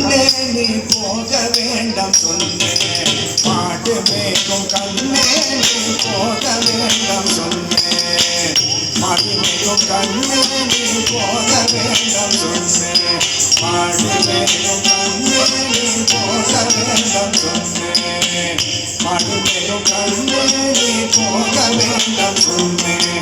கண்ணே நீ போக வேண்டாம் சொன்னேன் மாடு மேலும் கண்ணே நீ போக வேண்டாம் சொன்னேன் மாடு மேலும் கண்ணே நீ போக வேண்டாம் சொன்னேன் மாடு மேலும் கண்ணே நீ போக வேண்டாம் சொன்னேன் மாடு மேலும் கண்ணே நீ போக வேண்டாம் சொன்னேன்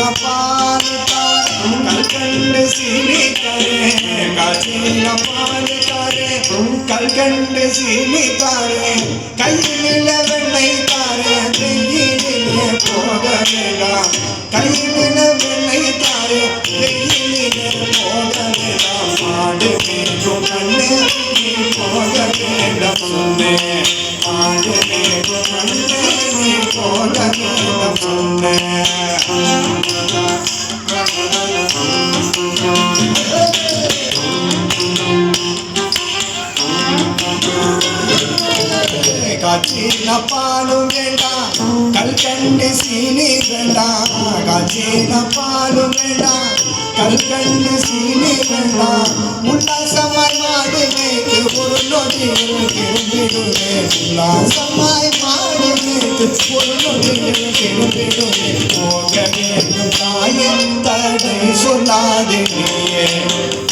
காய்ச்சின பால் தாரே கல்கண்டு சீனி தாரே காய்ச்சின பால் தாரே கல்கண்டு சீனி தாரே கையில் வெண்ணெய் தாரே வெயிலே போக வேண்டாம் கையில் வெண்ணெய் தாரே வெயிலே போக வேண்டாம் மாடு மேலும் கண்ணே நீ போக வேண்டாம் சொன்னேன் மாடு மேலும் கண்ணே நீ போக வேண்டாம் சொன்னேன் காய்ச்சின பாலும் வேண்டாம் கல்கண்டு சீனி வேண்டாம். காய்ச்சின பாலும் வேண்டாம் கல்கண்டு சீனி வேண்டாம். உல்லாசமாய் மாடு மேய்க்கு ஒரு நொடியில் திரும்பிடுவே உல்லாசமாய் மாடு மேய்க்கு ஒரு நொடியில் திரும்பிடுவே போக வேண்டும் தாயே தடை சொல்லாதே நீயே.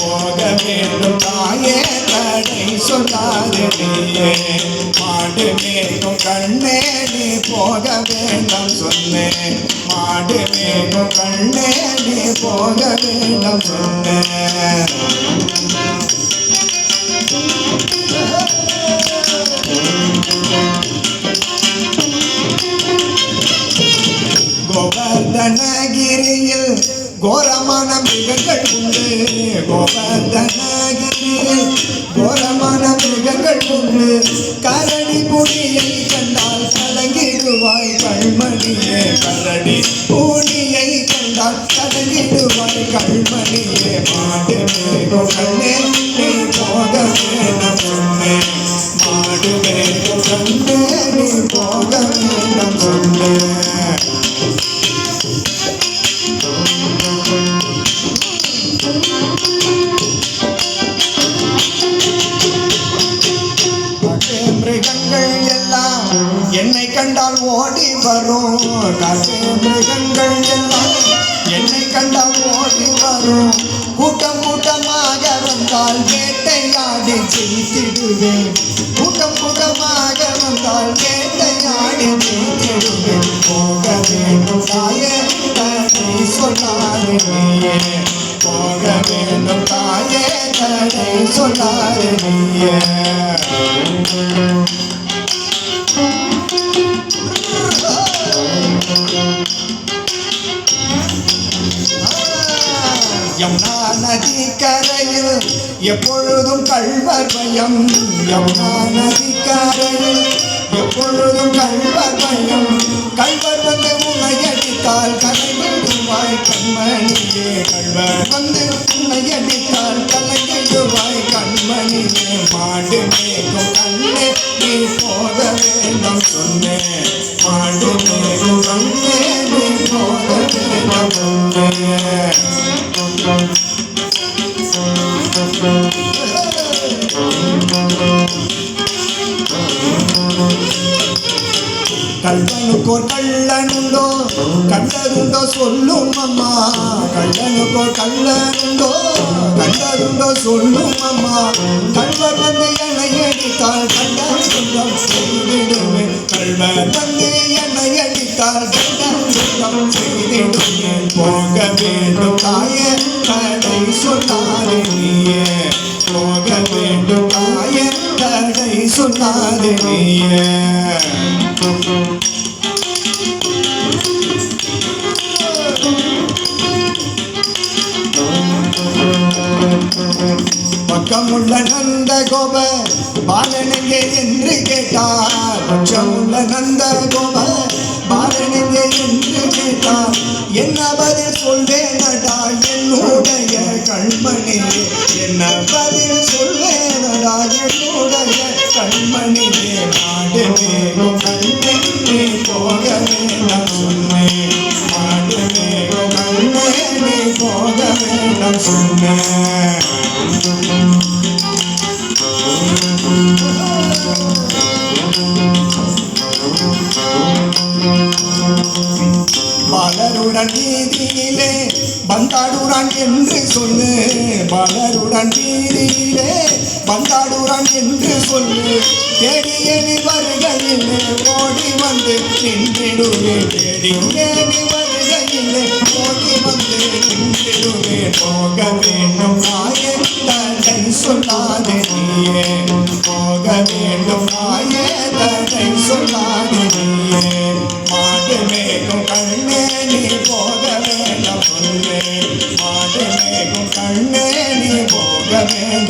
போக வேண்டும் தாயே தடை சொல்லாதே நீயே. மாடு மேலும் கண்ணேலி போக வேண்டாம் சொன்னேன். மாடு மேலும் கண்ணேலி போக வேண்டாம் சொன்னேன். கோவர்தனகிரியில் கோரமான மிருகங்கள் உண்டு. கோவர்தனகிரியில் கோரமான மிருகங்கள் உண்டு. கர கண்டால் கலங்கிடுவாய் கண்மணியே மாடு கண்ணே கண்டால் ஓடி வரும். காட்டு மிருகங்கள் எல்லாம் என்னை கண்டால் ஓடி வரும். கூட்டம் கூட்டமாக வந்தால் வேட்டையாடி ஜெயித்திடுவேன். கூட்டம் கூட்டமாக வந்தால் வேட்டையாடி ஜெயித்திடுவேன். போக வேண்டும் தாய தடை சொல்லாதே. போக வேண்டும் தாய தடை சொல்லாதே. எப்பொழுதும் கள்வர் பயம் யமுனா நதி எப்பொழுதும் கள்வர் பயம் கள்வர் வந்து உன்னை அடித்தால் கலைவிடுவாய் கண்மணியே கள்வர் வந்து உன்னை கண்டதுண்டோ சொல்லும் அம்மா. கண்டனுக்கோ கள்ளனுண்டோ கண்டதுண்டோ சொல்லும் அம்மா. கள்வர் வந்து என்னை அடித்தால் கண்ட சொந்தம் செய்திடுவேன் கள்வர் வந்து என்னை அடித்தால் கண்ட சொந்தம் செய்திடுவேன் போக வேண்டும் தாய தடை சொன்னாரே நீயே. போக வேண்டும் தாய தடை சொன்னாரே நீயே. பக்கமுள்ள நந்த கோப பாலனங்கே என்று கேட்டார். அச்சமுள்ள நந்த கோப பாலனெங்கே என்று கேட்டார். என்ன பதில் சொல்வேனடா என்னுடைய கண்மணி? என்ன பதில் சொல்வேனடா என்னுடைய கண்மணியே நாடு பலருடன் வீதியிலே பந்தாடுறான் என்று சொல்லு பலருடன் வீதியிலே பந்தாடுறான் என்று சொல்லு. தேடிய நீ வருகையிலே ஓடி வந்து நின்றிடுவே. தேடிய நீ வருகையிலே ஓடி வந்து நின்றிடுவே. போக வேண்டும் நாயே தடை சொல்லாதே.